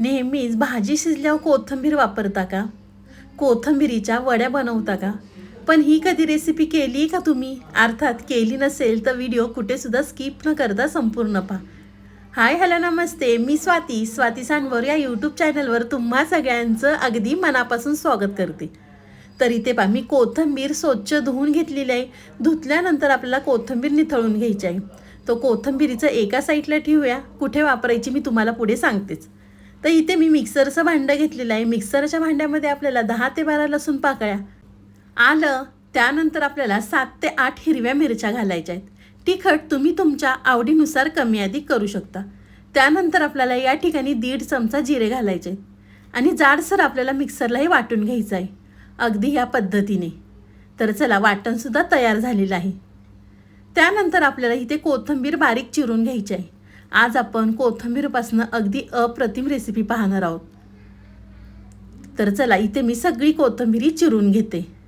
नेहमीच भाजी शिजल्यावर कोथिंबीर वापरता का? कोथिंबिरीच्या वड्या बनवता का? पण ही कधी रेसिपी केली का तुम्ही? अर्थात केली नसेल तर व्हिडिओ कुठेसुद्धा स्किप न करता संपूर्ण पहा. हाय हॅलो नमस्ते. मी स्वाती. स्वाती सांडवर या यूट्यूब चॅनलवर तुम्हा सगळ्यांचं अगदी मनापासून स्वागत करते. तरी ते पहा मी कोथिंबीर स्वच्छ धुवून घेतलेली आहे. धुतल्यानंतर आपल्याला कोथिंबीर निथळून घ्यायची आहे. तो कोथिंबीरीचं एका साईडला ठेवूया. कुठे वापरायची मी तुम्हाला पुढे सांगतेच. तर इथे मी मिक्सरचं भांडं घेतलेलं आहे. मिक्सरच्या भांड्यामध्ये आपल्याला दहा ते बारा लसूण पाकळ्या आलं त्यानंतर आपल्याला सात ते आठ हिरव्या मिरच्या घालायच्या आहेत. तिखट तुम्ही तुमच्या आवडीनुसार कमी अधिक करू शकता. त्यानंतर आपल्याला या ठिकाणी दीड चमचा जिरे घालायचे आहेत. आणि जाडसर आपल्याला मिक्सरलाही वाटून घ्यायचं आहे. अगदी ह्या पद्धतीने. तर चला वाटणसुद्धा तयार झालेलं आहे. त्यानंतर आपल्याला इथे कोथिंबीर बारीक चिरून घ्यायची आहे. आज आपण कोथंबीरपासून अगदी अप्रतिम रेसिपी पाहणार आहोत. तर चला इथे मी सगळी कोथिंबीरी चिरून घेते.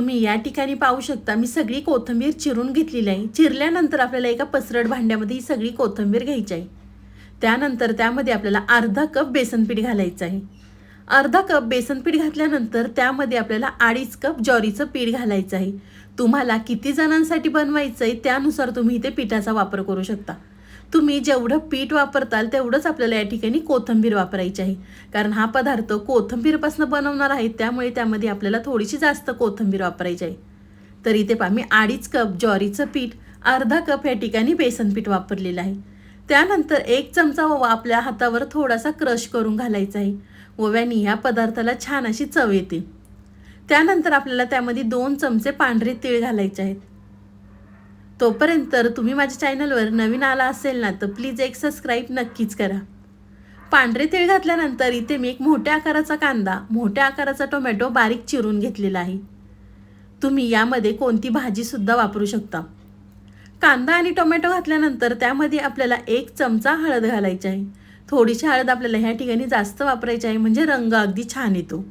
तुम्ही या ठिकाणी पाहू शकता. मी सगळी कोथिंबीर चिरून घेतलेली आहे. चिरल्यानंतर आपल्याला एका पसरट भांड्यामध्ये ही सगळी कोथिंबीर घ्यायची आहे. त्यानंतर त्यामध्ये आपल्याला अर्धा कप बेसनपीठ घालायचं आहे. अर्धा कप बेसनपीठ घातल्यानंतर त्यामध्ये आपल्याला अडीच कप ज्वारीचं पीठ घालायचं आहे. तुम्हाला किती जणांसाठी बनवायचं आहे त्यानुसार तुम्ही इथे पिठाचा वापर करू शकता. तुम्ही जेवढं पीठ वापरताल तेवढंच आपल्याला या ठिकाणी कोथिंबीर वापरायची आहे. कारण हा पदार्थ कोथिंबीरपासून बनवणार आहे त्यामुळे त्यामध्ये आपल्याला थोडीशी जास्त कोथिंबीर वापरायची आहे. तर इथे पहा मी अडीच कप ज्वारीचं पीठ अर्धा कप या ठिकाणी बेसन पीठ वापरलेलं आहे. त्यानंतर एक चमचा ओवा आपल्या हातावर थोडासा क्रश करून घालायचा आहे. ओव्याने ह्या पदार्थाला छान अशी चव येते. त्यानंतर आपल्याला त्यामध्ये दोन चमचे पांढरे तीळ घालायचे आहेत. तोपर्यंत तर तुम्ही माझ्या चॅनलवर नवीन आला असेल ना तर प्लीज एक सबस्क्राईब नक्कीच करा. पांढरे तीळ घातल्यानंतर इथे मी एक मोठ्या आकाराचा कांदा मोठ्या आकाराचा टोमॅटो बारीक चिरून घेतलेला आहे. तुम्ही यामध्ये कोणती भाजीसुद्धा वापरू शकता. कांदा आणि टोमॅटो घातल्यानंतर त्यामध्ये आपल्याला एक चमचा हळद घालायची आहे. थोडीशी हळद आपल्याला ह्या ठिकाणी जास्त वापरायची आहे म्हणजे रंग अगदी छान येतो.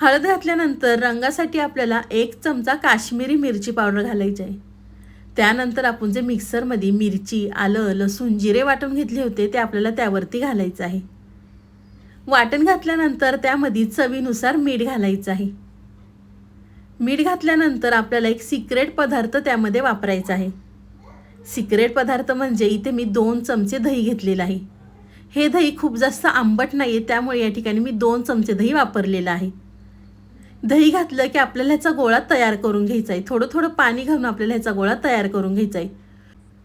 हळद घातल्यानंतर रंगासाठी आपल्याला एक चमचा काश्मीरी मिरची पावडर घालायची आहे. त्यानंतर आपण जे मिक्सरमध्ये मिरची आलं लसूण जिरे वाटून घेतले होते ते आपल्याला त्यावरती घालायचं आहे. वाटण घातल्यानंतर त्यामध्ये चवीनुसार मीठ घालायचं आहे. मीठ घातल्यानंतर आपल्याला एक सिक्रेट पदार्थ त्यामध्ये वापरायचा आहे. सिक्रेट पदार्थ म्हणजे इथे मी दोन चमचे दही घेतलेलं आहे. हे दही खूप जास्त आंबट नाही आहे त्यामुळे या ठिकाणी मी दोन चमचे दही वापरलेलं आहे. दही घातलं की आपल्याला ह्याचा गोळा तयार करून घ्यायचा आहे. थोडं थोडं पाणी घालून आपल्याला ह्याचा गोळा तयार करून घ्यायचा आहे.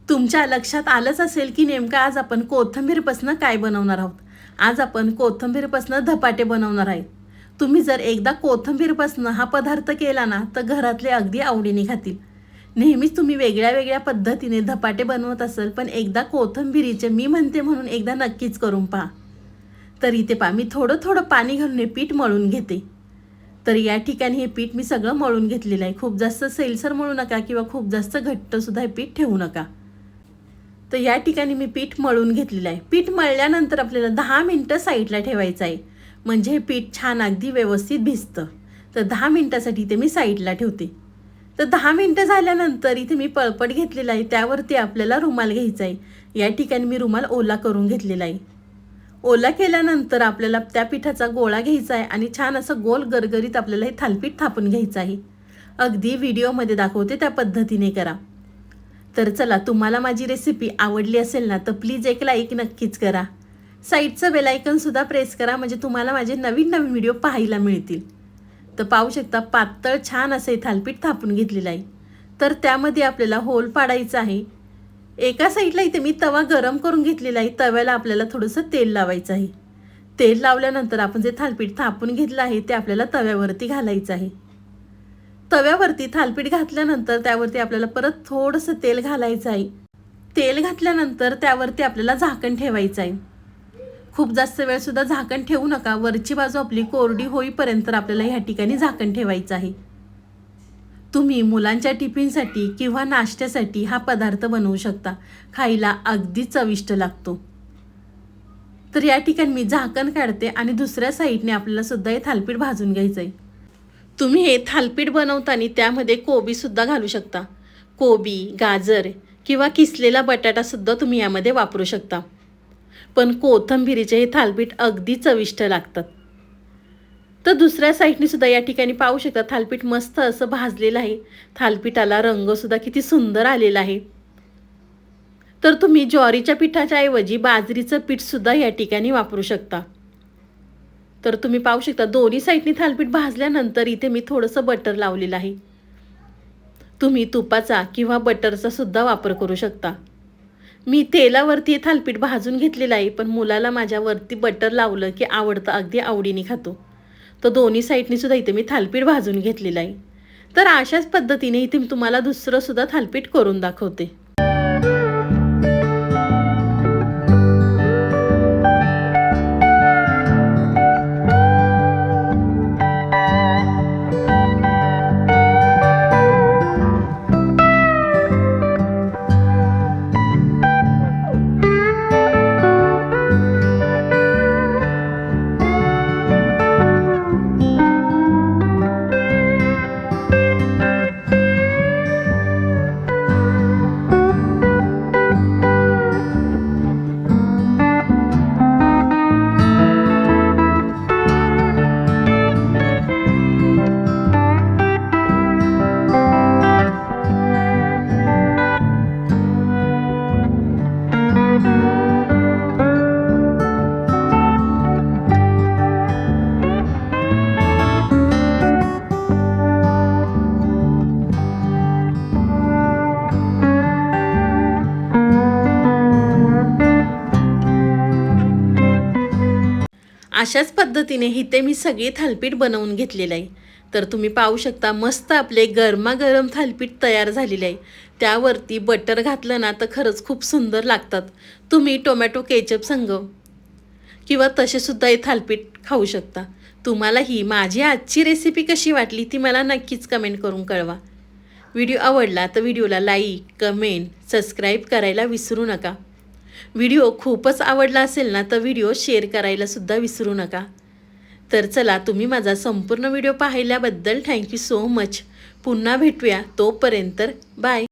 तुमच्या लक्षात आलंच असेल की नेमकं आज आपण कोथिंबीरपासनं काय बनवणार आहोत? आज आपण कोथंबीरपासनं धपाटे बनवणार आहे. तुम्ही जर एकदा कोथंबीरपासनं हा पदार्थ केला ना तर घरातले अगदी आवडीने खातील. नेहमीच तुम्ही वेगळ्या वेगळ्या पद्धतीने धपाटे बनवत असाल पण एकदा कोथिंबीरीचे मी म्हणते म्हणून एकदा नक्कीच करून पहा. तर इथे पहा मी थोडं थोडं पाणी घालून हे पीठ मळून घेते. तर या ठिकाणी हे पीठ मी सगळं मळून घेतलेलं आहे. खूप जास्त सैलसर मळू नका किंवा खूप जास्त घट्टसुद्धा हे पीठ ठेवू नका. तर या ठिकाणी मी पीठ मळून घेतलेलं आहे. पीठ मळल्यानंतर आपल्याला दहा मिनटं साईडला ठेवायचं आहे. म्हणजे हे पीठ छान अगदी व्यवस्थित भिजतं. तर दहा मिनटासाठी ते मी साईडला ठेवते. तर दहा मिनटं झाल्यानंतर इथे मी पळपट घेतलेला आहे. त्यावरती आपल्याला रुमाल घ्यायचा आहे. या ठिकाणी मी रुमाल ओला करून घेतलेला आहे. ओला केल्यानंतर आपल्याला त्या पिठाचा गोळा घ्यायचा आहे आणि छान असं गोल गरगरीत आपल्याला हे थालपीठ थापून घ्यायचं आहे. अगदी व्हिडिओमध्ये दाखवते त्या पद्धतीने करा. तर चला तुम्हाला माझी रेसिपी आवडली असेल ना तर प्लीज एक लाईक नक्कीच करा. साईडचं बेलायकनसुद्धा प्रेस करा म्हणजे तुम्हाला माझे नवीन नवीन व्हिडिओ पाहायला मिळतील. तर पाहू शकता पातळ छान असं हे थालपीठ थापून घेतलेलं आहे. तर त्यामध्ये आपल्याला होल पाडायचं आहे. एका साईडला इथे मी तवा गरम करून घेतलेला आहे. तव्याला आपल्याला थोडंसं तेल लावायचं आहे. तेल लावल्यानंतर आपण जे थालपीठ थापून घेतलं आहे ते आपल्याला तव्यावरती घालायचं आहे. तव्यावरती थालपीठ घातल्यानंतर त्यावरती आपल्याला परत थोडंसं तेल घालायचं आहे. तेल घातल्यानंतर त्यावरती आपल्याला झाकण ठेवायचं आहे. खूप जास्त वेळसुद्धा झाकण ठेवू नका. वरची बाजू आपली कोरडी होईपर्यंत आपल्याला ह्या ठिकाणी झाकण ठेवायचं आहे. तुम्ही मुलांच्या टिफिनसाठी किंवा नाश्त्यासाठी हा पदार्थ बनवू शकता. खायला अगदी चविष्ट लागतो. तर या ठिकाणी मी झाकण काढते आणि दुसऱ्या साईडने आपल्याला सुद्धा हे थालपीठ भाजून घ्यायचं आहे तुम्ही हे थालपीठ बनवताना त्यामध्ये कोबीसुद्धा घालू शकता. कोबी गाजर किंवा किसलेला बटाटासुद्धा तुम्ही यामध्ये वापरू शकता. पण कोथंबिरीचे हे थालपीठ अगदी चविष्ट लागतात. तर दुसऱ्या साईडने सुद्धा या ठिकाणी पाहू शकता थालपीठ मस्त असं भाजलेलं आहे. थालपीठाला रंगसुद्धा किती सुंदर आलेला आहे. तर तुम्ही ज्वारीच्या पिठाच्या ऐवजी बाजरीचं पीठसुद्धा या ठिकाणी वापरू शकता. तर तुम्ही पाहू शकता दोन्ही साईडने थालपीठ भाजल्यानंतर इथे मी थोडंसं बटर लावलेलं आहे. तुम्ही तुपाचा किंवा बटरचा सुद्धा वापर करू शकता. मी तेलावरती हे थालपीठ भाजून घेतलेलं आहे पण मुलाला माझ्यावरती बटर लावलं की आवडतं अगदी आवडीने खातो. तर दोन्ही साईडनी सुद्धा इथे मी थालपीठ भाजून घेतलेलं आहे. तर अशाच पद्धतीने इथे मी तुम्हाला दुसरंसुद्धा थालपीठ करून दाखवते. अशाच पद्धतीने इथे मी सगळे थालपीठ बनवून घेतलेलं आहे. तर तुम्ही पाहू शकता मस्त आपले गरमागरम थालपीठ तयार झालेले आहे. त्यावरती बटर घातलं ना तर खरंच खूप सुंदर लागतात. तुम्ही टोमॅटो केचप संग किंवा तसेसुद्धा हे थालपीठ खाऊ शकता. तुम्हाला ही माझी आजची रेसिपी कशी वाटली ती मला नक्कीच कमेंट करून कळवा. व्हिडिओ आवडला तर व्हिडिओला लाईक कमेंट सबस्क्राईब करायला विसरू नका. व्हिडिओ खूपच आवडला असेल ना तर व्हिडिओ शेअर करायलासुद्धा विसरू नका. तर चला तुम्ही माझा संपूर्ण व्हिडिओ पाहिल्याबद्दल थँक्यू सो मच पुन्हा भेटूया तोपर्यंत बाय